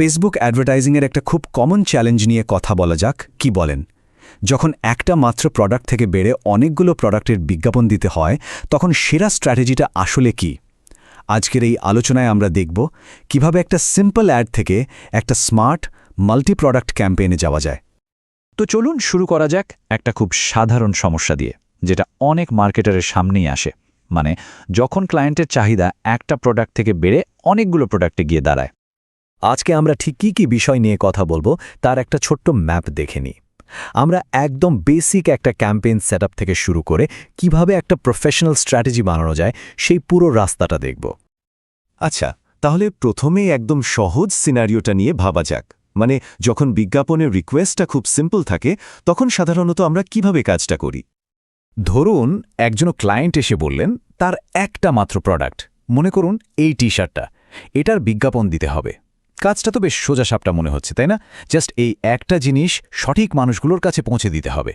Facebook অ্যাডভার্টাইজিংয়ের একটা খুব common challenge নিয়ে কথা বলা যাক, কি বলেন? যখন একটা মাত্র প্রোডাক্ট থেকে বেড়ে অনেকগুলো প্রোডাক্টের বিজ্ঞাপন দিতে হয়, তখন সেরা স্ট্র্যাটেজিটা আসলে কি? আজকের এই আলোচনায় আমরা দেখব কীভাবে একটা সিম্পল অ্যাড থেকে একটা স্মার্ট মাল্টি প্রোডাক্ট ক্যাম্পেইনে যাওয়া যায়। তো চলুন শুরু করা যাক একটা খুব সাধারণ সমস্যা দিয়ে, যেটা অনেক মার্কেটারের সামনেই আসে। মানে যখন ক্লায়েন্টের চাহিদা একটা প্রোডাক্ট থেকে বেড়ে অনেকগুলো প্রোডাক্টে গিয়ে দাঁড়ায় আজকে আমরা ঠিক কী কী বিষয় নিয়ে কথা বলব তার একটা ছোট্ট ম্যাপ দেখে নিই। আমরা একদম বেসিক একটা ক্যাম্পেইন সেট থেকে শুরু করে কীভাবে একটা প্রফেশনাল স্ট্র্যাটেজি বানানো যায় সেই পুরো রাস্তাটা দেখব। আচ্ছা তাহলে প্রথমেই একদম সহজ সিনারিওটা নিয়ে ভাবা যাক। মানে যখন বিজ্ঞাপনের রিকোয়েস্টটা খুব সিম্পল থাকে, তখন সাধারণত আমরা কীভাবে কাজটা করি? ধরুন, একজন ক্লায়েন্ট এসে বললেন, তার একটা মাত্র প্রোডাক্ট। মনে করুন, এই টি শার্টটা এটার বিজ্ঞাপন দিতে হবে। কাজটা তো বেশ সোজাসাপটা মনে হচ্ছে, তাই না? জাস্ট এই একটা জিনিস সঠিক মানুষগুলোর কাছে পৌঁছে দিতে হবে।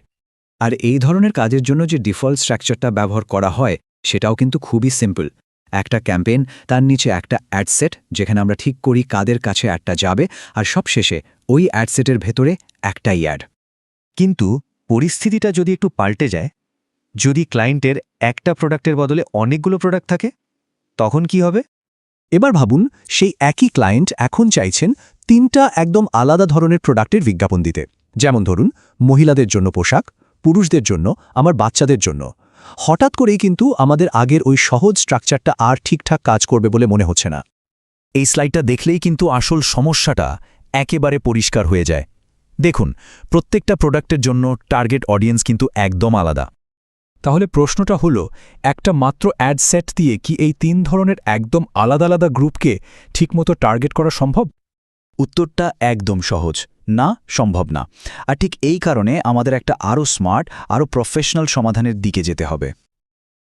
আর এই ধরনের কাজের জন্য যে ডিফল্ট স্ট্রাকচারটা ব্যবহার করা হয়, সেটাও কিন্তু খুবই সিম্পল। একটা ক্যাম্পেইন, তার নিচে একটা অ্যাডসেট যেখানে আমরা ঠিক করি কাদের কাছে অ্যাডটা যাবে, আর সবশেষে ওই অ্যাডসেটের ভেতরে একটাই অ্যাড। কিন্তু পরিস্থিতিটা যদি একটু পাল্টে যায়, যদি ক্লায়েন্টের একটা প্রোডাক্টের বদলে অনেকগুলো প্রোডাক্ট থাকে, তখন কি হবে? এবার ভাবুন, সেই একই ক্লায়েন্ট এখন চাইছেন তিনটা একদম আলাদা ধরনের প্রোডাক্টের বিজ্ঞাপন দিতে। যেমন ধরুন, মহিলাদের জন্য পোশাক, পুরুষদের জন্য, আমার বাচ্চাদের জন্য। হঠাৎ করেই কিন্তু আমাদের আগের ওই সহজ স্ট্রাকচারটা আর ঠিকঠাক কাজ করবে বলে মনে হচ্ছে না। এই স্লাইডটা দেখলেই কিন্তু আসল সমস্যাটা একেবারে পরিষ্কার হয়ে যায়। দেখুন, প্রত্যেকটা প্রোডাক্টের জন্য টার্গেট অডিয়েন্স কিন্তু একদম আলাদা। তাহলে প্রশ্নটা হলো, একটা মাত্র অ্যাড সেট দিয়ে কি এই তিন ধরনের একদম আলাদা আলাদা গ্রুপকে ঠিকমতো টার্গেট করা সম্ভব? উত্তরটা একদম সহজ। না, সম্ভব না। আর ঠিক এই কারণে আমাদের একটা আরও স্মার্ট আরও প্রফেশনাল সমাধানের দিকে যেতে হবে।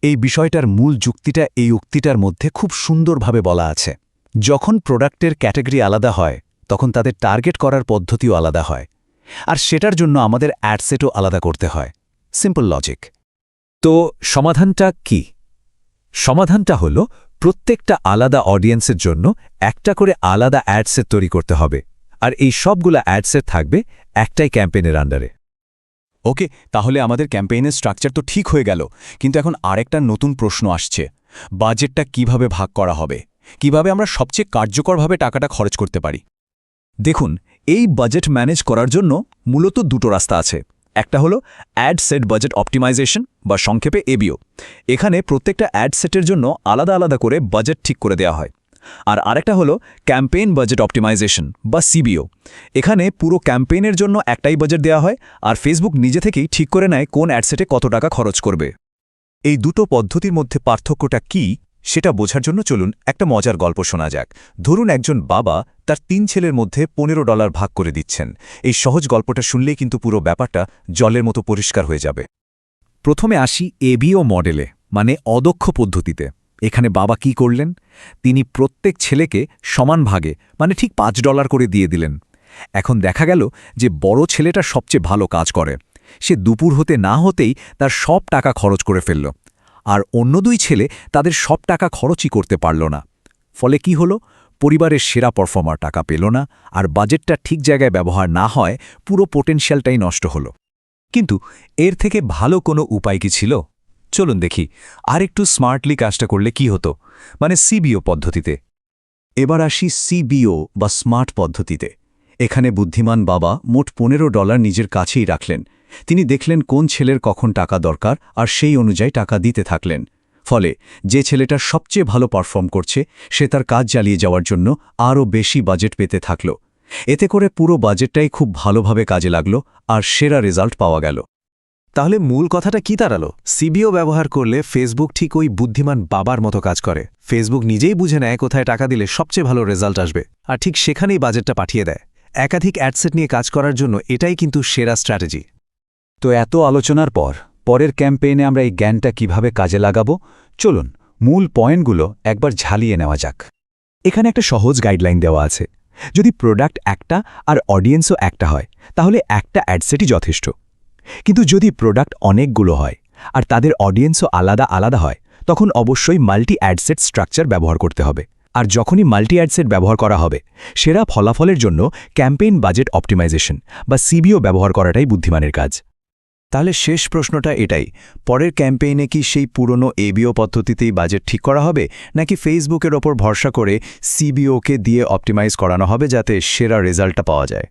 এই বিষয়টার মূল যুক্তিটা এই উক্তিটার মধ্যে খুব সুন্দরভাবে বলা আছে। যখন প্রোডাক্টের ক্যাটাগরি আলাদা হয়, তখন তাদের টার্গেট করার পদ্ধতিও আলাদা হয়। আর সেটার জন্য আমাদের অ্যাডসেটও আলাদা করতে হয়। সিম্পল লজিক তো সমাধানটা কি? সমাধানটা হল প্রত্যেকটা আলাদা অডিয়েন্সের জন্য একটা করে আলাদা অ্যাডসেট তৈরি করতে হবে। আর এই সবগুলো অ্যাডসেট থাকবে একটাই ক্যাম্পেইনের আন্ডারে। ওকে, তাহলে আমাদের ক্যাম্পেইনের স্ট্রাকচার তো ঠিক হয়ে গেল, কিন্তু এখন আরেকটা নতুন প্রশ্ন আসছে। বাজেটটা কীভাবে ভাগ করা হবে? কীভাবে আমরা সবচেয়ে কার্যকরভাবে টাকাটা খরচ করতে পারি? দেখুন, এই বাজেট ম্যানেজ করার জন্য মূলত দুটো রাস্তা আছে। একটা হলো অ্যাড সেট বাজেট অপটিমাইজেশন বা সংক্ষেপে এবিও এখানে প্রত্যেকটা অ্যাড সেটের জন্য আলাদা আলাদা করে বাজেট ঠিক করে দেওয়া হয়। আর আরেকটা হলো ক্যাম্পেইন বাজেট অপটিমাইজেশন বা সিবিও এখানে পুরো ক্যাম্পেইনের জন্য একটাই বাজেট দেওয়া হয় আর ফেসবুক নিজে থেকেই ঠিক করে নেয় কোন অ্যাডসেটে কত টাকা খরচ করবে। এই দুটো পদ্ধতির মধ্যে পার্থক্যটা কি সেটা বোঝার জন্য চলুন একটা মজার গল্প শোনা যাক। ধরুন একজন বাবা তার তিন ছেলের মধ্যে পনেরো ডলার ভাগ করে দিচ্ছেন। এই সহজ গল্পটা শুনলেই কিন্তু পুরো ব্যাপারটা জলের মতো পরিষ্কার হয়ে যাবে। প্রথমে আসি এবিও মডেলে মানে অদক্ষ পদ্ধতিতে। এখানে বাবা কি করলেন? তিনি প্রত্যেক ছেলেকে সমান ভাগে মানে ঠিক পাঁচ ডলার করে দিয়ে দিলেন। এখন দেখা গেল যে বড় ছেলেটা সবচেয়ে ভালো কাজ করে। সে দুপুর হতে না হতেই তার সব টাকা খরচ করে ফেলল। আর অন্য দুই ছেলে তাদের সব টাকা খরচই করতে পারল না। ফলে কি হলো? পরিবারের সেরা পারফর্মার টাকা পেল না, আর বাজেটটা ঠিক জায়গায় ব্যবহার না হয় পুরো পোটেনশিয়ালটাই নষ্ট হলো। কিন্তু এর থেকে ভালো কোনো উপায় কি ছিল? চলুন দেখি, আর একটু স্মার্টলি কাজটা করলে কি হতো? মানে সিবিও পদ্ধতিতে। এবার আসি সিবিও বা স্মার্ট পদ্ধতিতে। এখানে বুদ্ধিমান বাবা মোট পনেরো ডলার নিজের কাছেই রাখলেন। তিনি দেখলেন কোন ছেলের কখন টাকা দরকার আর সেই অনুযায়ী টাকা দিতে থাকলেন। ফলে যে ছেলেটা সবচেয়ে ভালো পারফর্ম করছে, সে তার কাজ চালিয়ে যাওয়ার জন্য আরও বেশি বাজেট পেতে থাকল। এতে করে পুরো বাজেটটাই খুব ভালোভাবে কাজে লাগল আর সেরা রেজাল্ট পাওয়া গেল। তাহলে মূল কথাটা কি দাঁড়াল? সিবিও ব্যবহার করলে ফেসবুক ঠিক ওই বুদ্ধিমান বাবার মতো কাজ করে। ফেসবুক নিজেই বুঝে নেয় কোথায় টাকা দিলে সবচেয়ে ভালো রেজাল্ট আসবে। আর ঠিক সেখানেই বাজেটটা পাঠিয়ে দেয়। একাধিক অ্যাডসেট নিয়ে কাজ করার জন্য এটাই কিন্তু সেরা স্ট্র্যাটেজি। তো এত আলোচনার পর, পরের ক্যাম্পেইনে আমরা এই জ্ঞানটা কীভাবে কাজে লাগাবো, চলুন মূল পয়েন্টগুলো একবার ঝালিয়ে নেওয়া যাক। এখানে একটা সহজ গাইডলাইন দেওয়া আছে। যদি প্রোডাক্ট একটা আর অডিয়েন্সও একটা হয়, তাহলে একটা অ্যাডসেটই যথেষ্ট। কিন্তু যদি প্রোডাক্ট অনেকগুলো হয় আর তাদের অডিয়েন্সও আলাদা আলাদা হয়, তখন অবশ্যই মাল্টি অ্যাডসেট স্ট্রাকচার ব্যবহার করতে হবে। আর যখনই মাল্টি অ্যাডসেট ব্যবহার করা হবে, সেরা ফলাফলের জন্য ক্যাম্পেইন বাজেট অপটিমাইজেশন বা সিবিও ব্যবহার করাটাই বুদ্ধিমানের কাজ। তাহলে শেষ প্রশ্নটা এটাই, পরের ক্যাম্পেইনে কি সেই পুরনো এবিও পদ্ধতিতেই বাজেট ঠিক করা হবে, নাকি ফেসবুকের ওপর ভরসা করে সিবিওকে দিয়ে অপটিমাইজ করানো হবে যাতে সেরা রেজাল্টটা পাওয়া যায়?